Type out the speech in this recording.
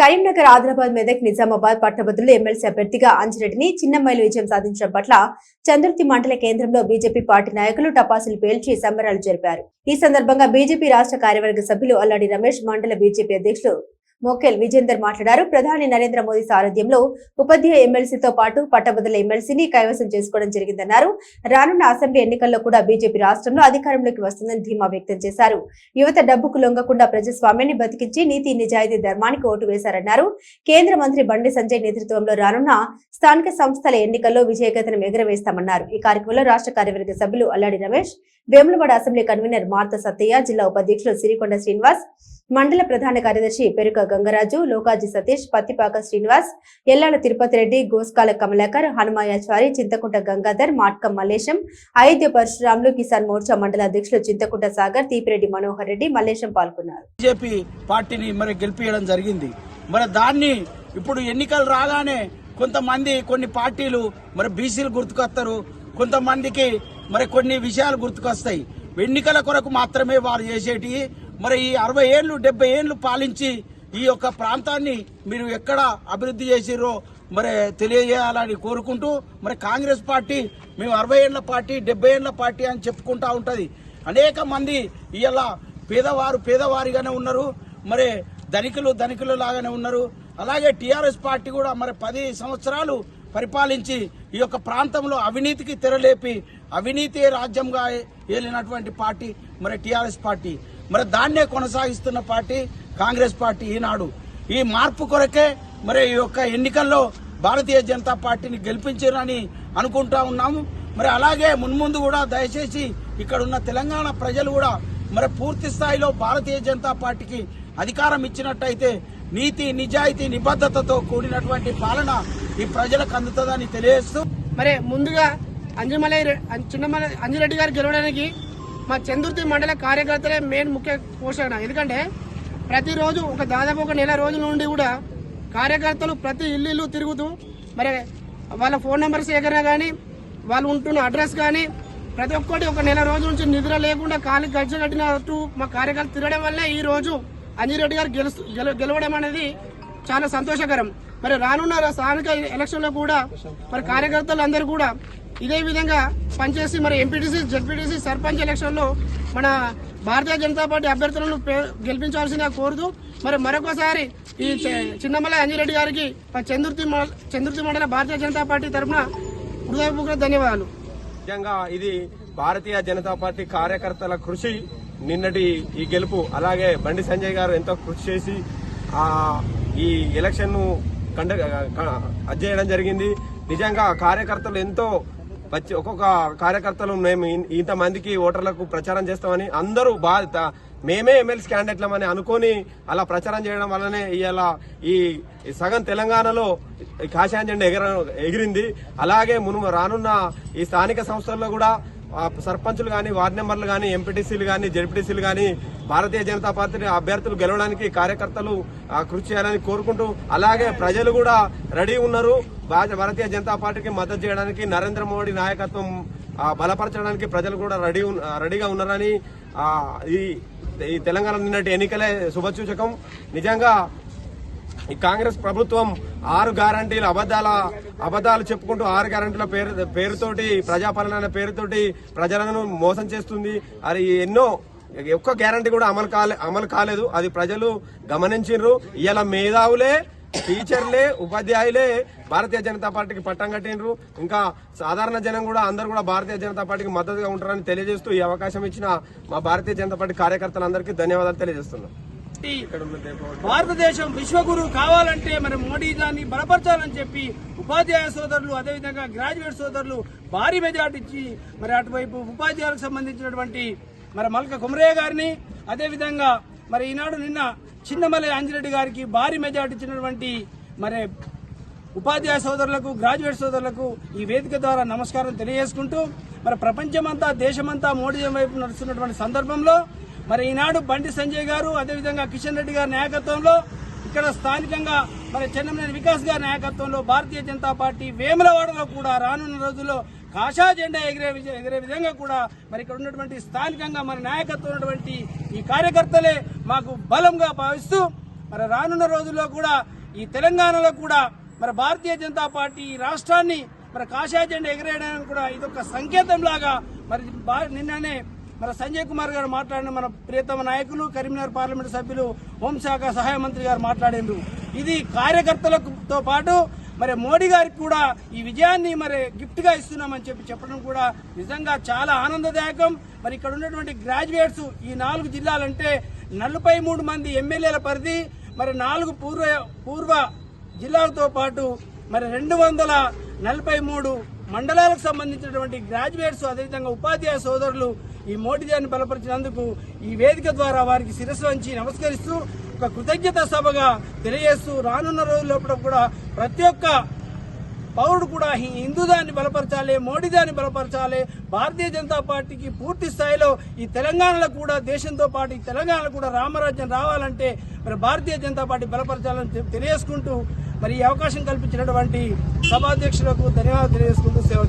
కరీంనగర్ ఆదిలాబాద్ మెదక్ నిజామాబాద్ పట్టభద్రులు ఎమ్మెల్సీ అభ్యర్థిగా అంజిరెడ్డిని చిన్నమ్మాయిలు విజయం సాధించడం పట్ల చంద్రుతి మండల కేంద్రంలో బీజేపీ పార్టీ నాయకులు టపాసులు పేల్చి సంబరాలు జరిపారు. ఈ సందర్భంగా బీజేపీ రాష్ట్ర కార్యవర్గ సభ్యులు అల్లాడి రమేష్ మండల బీజేపీ అధ్యక్షులు మొకెల్ విజేందర్ మాట్లాడారు. ప్రధాని నరేంద్ర మోదీ సారథ్యంలో ఉపాధ్యాయ ఎమ్మెల్సీతో పాటు పట్టభద్రుల ఎమ్మెల్సీని కైవసం చేసుకోవడం జరిగిందన్నారు. రానున్న అసెంబ్లీ ఎన్నికల్లో కూడా బీజేపీ రాష్ట్రంలో అధికారంలోకి వస్తుందని ధీమా వ్యక్తం చేశారు. యువత డబ్బుకు లొంగకుండా ప్రజాస్వామ్యాన్ని బతికించి నీతి నిజాయితీ ధర్మానికి ఓటు వేశారన్నారు. కేంద్ర మంత్రి బండి సంజయ్ నేతృత్వంలో రానున్న స్థానిక సంస్థల ఎన్నికల్లో విజయగతనం ఎగరవేస్తామన్నారు. ఈ కార్యక్రమంలో రాష్ట్ర కార్యవర్గ సభ్యులు Alladi Ramesh Vemulawada assembly convener Martha Sattaiah జిల్లా ఉపాధ్యక్షులు సిరికొండ శ్రీనివాస్ మండల ప్రధాన కార్యదర్శి పెరుక గంగరాజు లోకాజీ సతీష్ పత్తిపాక శ్రీనివాస్ ఎల్లాల తిరుపతి రెడ్డి గోస్కాల కమలాకర్ హనుమాయాచారి చింతకుంట గంగాధర్ మాట్కం మల్లేశం అయోధ్య పరశురాములు కిసాన్ మోర్చా మండల అధ్యక్షులు చింతకుంట సాగర్ తీపిరెడ్డి మనోహర్ రెడ్డి మల్లేశం పాల్గొన్నారు. బీజేపీ పార్టీని మరి గెలిపించడం జరిగింది. మరి దాన్ని ఇప్పుడు ఎన్నికలు రాగానే కొంతమంది కొన్ని పార్టీలు మరి బీసీలు గుర్తుకొస్తారు కొంతమందికి మరి కొన్ని విషయాలు గుర్తుకొస్తాయి. ఎన్నికల కొరకు మాత్రమే వారు చేసేటి మరి ఈ అరవై ఏళ్ళు డెబ్బై ఏళ్ళు పాలించి ఈ యొక్క ప్రాంతాన్ని మీరు ఎక్కడ అభివృద్ధి చేసిరో మరి తెలియజేయాలని కోరుకుంటూ మరి కాంగ్రెస్ పార్టీ మేము అరవై ఏళ్ళ పార్టీ డెబ్బై ఏళ్ళ పార్టీ అని చెప్పుకుంటా ఉంటుంది. అనేక మంది ఇలా పేదవారు పేదవారిగానే ఉన్నారు. మరి ధనికులు ధనికులు లాగానే ఉన్నారు. అలాగే టీఆర్ఎస్ పార్టీ కూడా మరి పది సంవత్సరాలు పరిపాలించి ఈ యొక్క ప్రాంతంలో అవినీతికి తెరలేపి అవినీతి రాజ్యంగా ఏలినటువంటి పార్టీ మరి టీఆర్ఎస్ పార్టీ. మరి దాన్నే కొనసాగిస్తున్న పార్టీ కాంగ్రెస్ పార్టీ ఈనాడు. ఈ మార్పు కొరకే మరి ఈ యొక్క ఎన్నికల్లో భారతీయ జనతా పార్టీని గెలిపించారని అనుకుంటా ఉన్నాము. మరి అలాగే మున్ముందు కూడా దయచేసి ఇక్కడ ఉన్న తెలంగాణ ప్రజలు కూడా మరి పూర్తి స్థాయిలో భారతీయ జనతా పార్టీకి అధికారం ఇచ్చినట్టయితే నీతి నిజాయితీ నిబద్ధతతో కూడినటువంటి పాలన ఈ ప్రజలకు అందుతుందని తెలియజేస్తూ మరి ముందుగా అంజమలై చిన్నమల అంజురెడ్డి గారు గెలవడానికి మా చందుర్తి మండల కార్యకర్తలే మెయిన్ ముఖ్య పోషణ. ఎందుకంటే ప్రతిరోజు ఒక దాదాపు ఒక నెల రోజుల నుండి కూడా కార్యకర్తలు ప్రతి ఇల్లు ఇల్లు తిరుగుతూ మరి వాళ్ళ ఫోన్ నెంబర్ సేకరణ కానీ వాళ్ళు ఉంటున్న అడ్రస్ కానీ ప్రతి ఒక్కటి ఒక నెల రోజుల నుంచి నిద్ర లేకుండా కాలు గడిచ కట్టినట్టు మా కార్యకర్తలు తిరగడం వల్లే ఈ రోజు అంజిరెడ్డి గారు గెలు గెలవడం అనేది చాలా సంతోషకరం. మరి రానున్న స్థానిక ఎలక్షన్లో కూడా మరి కార్యకర్తలు అందరూ కూడా ఇదే విధంగా పనిచేసి మరి ఎంపీటీసీ జడ్పీటీసీ సర్పంచ్ ఎలక్షన్లో మన భారతీయ జనతా పార్టీ అభ్యర్థులను పే- గెలిపించాల్సిందిగా కోరుతూ మరి మరొకసారి ఈ చె- చిన్నమల అంజిరెడ్డి గారికి చంద్రుతి చంద్రుతి మండల భారతీయ జనతా పార్టీ తరఫున హృదయపూర్వక ధన్యవాదాలు. ముఖ్యంగా ఇది భారతీయ జనతా పార్టీ కార్యకర్తల కృషి నిన్నటి ఈ గెలుపు అలాగే బండి సంజయ్ గారు ఎంతో కృషి చేసి ఆ ఈ ఎలక్షన్ను కండ చేయడం జరిగింది. నిజంగా కార్యకర్తలు ఎంతో వచ్చి ఒక్కొక్క కార్యకర్తలు మేము ఇంతమందికి ఓటర్లకు ప్రచారం చేస్తామని అందరూ బాధిత మేమే ఎమ్మెల్సీ క్యాండిడేట్లమని అనుకొని అలా ప్రచారం చేయడం వల్లనే ఇలా ఈ సగం తెలంగాణలో ఈ కాషాయం జెండా ఎగర ఎగిరింది. అలాగే మును రానున్న ఈ స్థానిక సంస్థల్లో కూడా సర్పంచులు కానీ వార్డు మెంబర్లు కానీ ఎంపీటీసీలు కానీ జెడ్పీటీసీలు కానీ భారతీయ జనతా పార్టీ అభ్యర్థులు గెలవడానికి కార్యకర్తలు కృషి చేయాలని కోరుకుంటూ అలాగే ప్రజలు కూడా రెడీ ఉన్నారు. భారతీయ జనతా పార్టీకి మద్దతు చేయడానికి నరేంద్ర మోడీ నాయకత్వం బలపరచడానికి ప్రజలు కూడా రెడీ రెడీగా ఉన్నారని ఈ ఈ తెలంగాణ నిన్నటి ఎన్నికలే శుభసూచకం. నిజంగా ఈ కాంగ్రెస్ ప్రభుత్వం ఆరు గ్యారంటీలు అబద్దాల అబద్దాలు చెప్పుకుంటూ ఆరు గ్యారంటీల పేరు పేరుతోటి ప్రజాపాలన పేరుతోటి ప్రజలను మోసం చేస్తుంది. అది ఎన్నో ఒక్క గ్యారంటీ కూడా అమలు కాలే అమలు కాలేదు. అది ప్రజలు గమనించారు ఇలా మేధావులే టీచర్లే ఉపాధ్యాయులే భారతీయ జనతా పార్టీకి పట్టం కట్టినరు ఇంకా సాధారణ జనం కూడా అందరూ కూడా భారతీయ జనతా పార్టీకి మద్దతుగా ఉంటారని తెలియజేస్తూ ఈ అవకాశం ఇచ్చిన మా భారతీయ జనతా పార్టీ కార్యకర్తలందరికీ ధన్యవాదాలు తెలియజేస్తున్నాం. భారతదేశం విశ్వగురు కావాలంటే మరి మోడీ దాన్ని బలపరచాలని చెప్పి ఉపాధ్యాయ సోదరులు అదేవిధంగా గ్రాడ్యుయేట్ సోదరులు భారీ మెజార్టీ ఇచ్చి మరి అటువైపు ఉపాధ్యాయులకు సంబంధించినటువంటి మరి మల్క కుమరయ్య గారిని అదేవిధంగా మరి ఈనాడు నిన్న చిన్నమలై అంజిరెడ్డి గారికి భారీ మెజార్టీ ఇచ్చినటువంటి మరి ఉపాధ్యాయ సోదరులకు గ్రాడ్యుయేట్ సోదరులకు ఈ వేదిక ద్వారా నమస్కారం తెలియజేసుకుంటూ మరి ప్రపంచమంతా దేశమంతా మోడీ వైపు నడుస్తున్నటువంటి సందర్భంలో మరి ఈనాడు బండి సంజయ్ గారు అదేవిధంగా కిషన్ రెడ్డి గారి నాయకత్వంలో ఇక్కడ స్థానికంగా మరి చెన్నమనేని వికాస్ గారి నాయకత్వంలో భారతీయ జనతా పార్టీ వేములవాడలో కూడా రానున్న రోజుల్లో కాషా జెండా ఎగిరే ఎగిరే విధంగా కూడా మరి ఇక్కడ ఉన్నటువంటి స్థానికంగా మన నాయకత్వం ఉన్నటువంటి ఈ కార్యకర్తలే మాకు బలంగా భావిస్తూ మరి రానున్న రోజుల్లో కూడా ఈ తెలంగాణలో కూడా మరి భారతీయ జనతా పార్టీ ఈ రాష్ట్రాన్ని మరి కాషాయ జెండా ఎగరేయడానికి కూడా ఇదొక సంకేతం లాగా మరి నిన్ననే మన సంజయ్ కుమార్ గారు మాట్లాడిన మన ప్రియతమ నాయకులు కరీంనగర్ పార్లమెంటు సభ్యులు హోంశాఖ సహాయ మంత్రి గారు మాట్లాడిండ్రు ఇది కార్యకర్తలతో పాటు మరి మోడీ గారికి కూడా ఈ విజయాన్ని మరి గిఫ్ట్గా ఇస్తున్నామని చెప్పి చెప్పడం కూడా నిజంగా చాలా ఆనందదాయకం. మరి ఇక్కడ ఉన్నటువంటి గ్రాడ్యుయేట్స్ ఈ నాలుగు జిల్లాలంటే నలభై మూడు మంది ఎమ్మెల్యేల పరిధి మరి నాలుగు పూర్వ పూర్వ జిల్లాలతో పాటు మరి రెండు వందల నలభై మూడు మండలాలకు సంబంధించినటువంటి గ్రాడ్యుయేట్స్ అదేవిధంగా ఉపాధ్యాయ సోదరులు ఈ మోటిదాన్ని బలపరిచినందుకు ఈ వేదిక ద్వారా వారికి శిరస్సు వంచి నమస్కరిస్తూ ఒక కృతజ్ఞత సభగా తెలియజేస్తూ రానున్న రోజుల కూడా ప్రతి ఒక్క పౌరుడు కూడా హిందూ దాన్ని బలపరచాలి మోడీదాన్ని బలపరచాలి భారతీయ జనతా పార్టీకి పూర్తి స్థాయిలో ఈ తెలంగాణలో కూడా దేశంతో పాటు ఈ తెలంగాణలో కూడా రామరాజ్యం రావాలంటే మరి భారతీయ జనతా పార్టీ బలపరచాలని తెలియజేసుకుంటూ మరి ఈ అవకాశం కల్పించినటువంటి సభాధ్యక్షులకు ధన్యవాదాలు తెలియజేసుకుంటూ సేవ